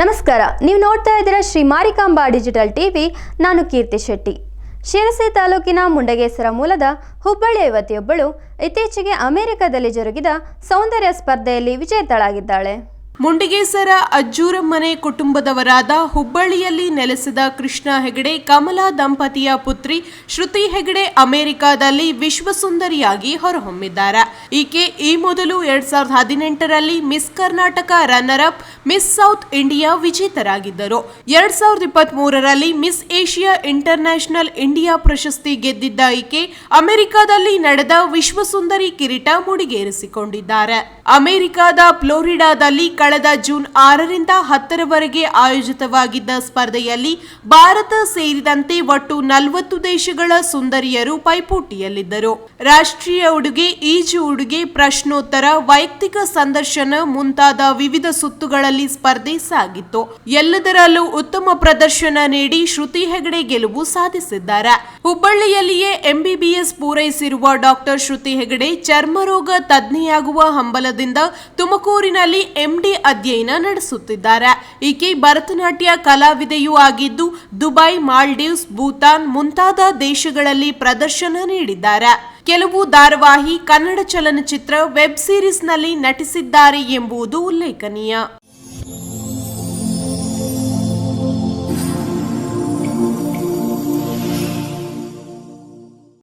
ನಮಸ್ಕಾರ, ನೀವು ನೋಡ್ತಾ ಇದ್ದೀರಾ ಶ್ರೀ ಮಾರಿಕಾಂಬಾ ಡಿಜಿಟಲ್ ಟಿವಿ, ನಾನು ಕೀರ್ತಿ ಶೆಟ್ಟಿ. ಶಿರಸಿ ತಾಲೂಕಿನ ಮುಂಡಗೇಸರ ಮೂಲದ ಹುಬ್ಬಳ್ಳಿ ಯುವತಿಯೊಬ್ಬಳು ಇತ್ತೀಚೆಗೆ ಅಮೆರಿಕದಲ್ಲಿ ಜರುಗಿದ ಸೌಂದರ್ಯ ಸ್ಪರ್ಧೆಯಲ್ಲಿ ವಿಜೇತಳಾಗಿದ್ದಾಳೆ. ಮುಂಡಿಗೇಸರ ಅಜ್ಜೂರಮ್ಮನೆ ಕುಟುಂಬದವರಾದ ಹುಬ್ಬಳ್ಳಿಯಲ್ಲಿ ನೆಲೆಸಿದ ಕೃಷ್ಣ ಹೆಗಡೆ, ಕಮಲಾ ದಂಪತಿಯ ಪುತ್ರಿ ಶ್ರುತಿ ಹೆಗಡೆ ಅಮೆರಿಕಾದಲ್ಲಿ ವಿಶ್ವಸುಂದರಿಯಾಗಿ ಹೊರಹೊಮ್ಮಿದ್ದಾರೆ. ಈಕೆ ಈ ಮೊದಲು ಎರಡ್ ಸಾವಿರದ ಹದಿನೆಂಟರಲ್ಲಿ Miss Karnataka runner up Miss South India ವಿಜೇತರಾಗಿದ್ದರು. ಎರಡ್ ಸಾವಿರದ ಇಪ್ಪತ್ತ್ ಮೂರರಲ್ಲಿ ಮಿಸ್ ಏಷ್ಯಾ ಇಂಟರ್ನ್ಯಾಷನಲ್ ಇಂಡಿಯಾ ಪ್ರಶಸ್ತಿ ಗೆದ್ದಿದ್ದ ಈಕೆ ಅಮೆರಿಕಾದಲ್ಲಿ ನಡೆದ ವಿಶ್ವಸುಂದರಿ ಕಿರೀಟ ಮುಡಿಗೇರಿಸಿಕೊಂಡಿದ್ದಾರೆ. ಅಮೆರಿಕಾದ ಫ್ಲೋರಿಡಾದಲ್ಲಿ ಕಳೆದ ಜೂನ್ ಆರರಿಂದ ಹತ್ತರವರೆಗೆ ಆಯೋಜಿತವಾಗಿದ್ದ ಸ್ಪರ್ಧೆಯಲ್ಲಿ ಭಾರತ ಸೇರಿದಂತೆ ಒಟ್ಟು ನಲವತ್ತು ದೇಶಗಳ ಸುಂದರಿಯರು ಪೈಪೋಟಿಯಲ್ಲಿದ್ದರು. ರಾಷ್ಟ್ರೀಯ ಉಡುಗೆ, ಈಜು ಉಡುಗೆ, ಪ್ರಶ್ನೋತ್ತರ, ವೈಯಕ್ತಿಕ ಸಂದರ್ಶನ ಮುಂತಾದ ವಿವಿಧ ಸುತ್ತುಗಳಲ್ಲಿ ಸ್ಪರ್ಧೆ ಸಾಗಿತ್ತು. ಎಲ್ಲದರಲ್ಲೂ ಉತ್ತಮ ಪ್ರದರ್ಶನ ನೀಡಿ ಶ್ರುತಿ ಹೆಗಡೆ ಗೆಲುವು ಸಾಧಿಸಿದ್ದಾರೆ. ಹುಬ್ಬಳ್ಳಿಯಲ್ಲಿಯೇ ಎಂಬಿಬಿಎಸ್ ಪೂರೈಸಿರುವ ಡಾಕ್ಟರ್ ಶ್ರುತಿ ಹೆಗಡೆ ಚರ್ಮರೋಗ ತಜ್ಞೆಯಾಗುವ ಹಂಬಲದಿಂದ ತುಮಕೂರಿನಲ್ಲಿ ಎಂಡಿ ಅಧ್ಯಯನ ನಡೆಸುತ್ತಿದ್ದಾರೆ. ಈಕೆ ಭರತನಾಟ್ಯ ಕಲಾವಿದೆಯೂ ಆಗಿದ್ದು, ದುಬೈ, ಮಾಲ್ಡೀವ್ಸ್, ಭೂತಾನ್ ಮುಂತಾದ ದೇಶಗಳಲ್ಲಿ ಪ್ರದರ್ಶನ ನೀಡಿದ್ದಾರೆ. ಕೆಲವು ಧಾರಾವಾಹಿ, ಕನ್ನಡ ಚಲನಚಿತ್ರ ವೆಬ್ ಸೀರೀಸ್ನಲ್ಲಿ ನಟಿಸಿದ್ದಾರೆ ಎಂಬುದು ಉಲ್ಲೇಖನೀಯ.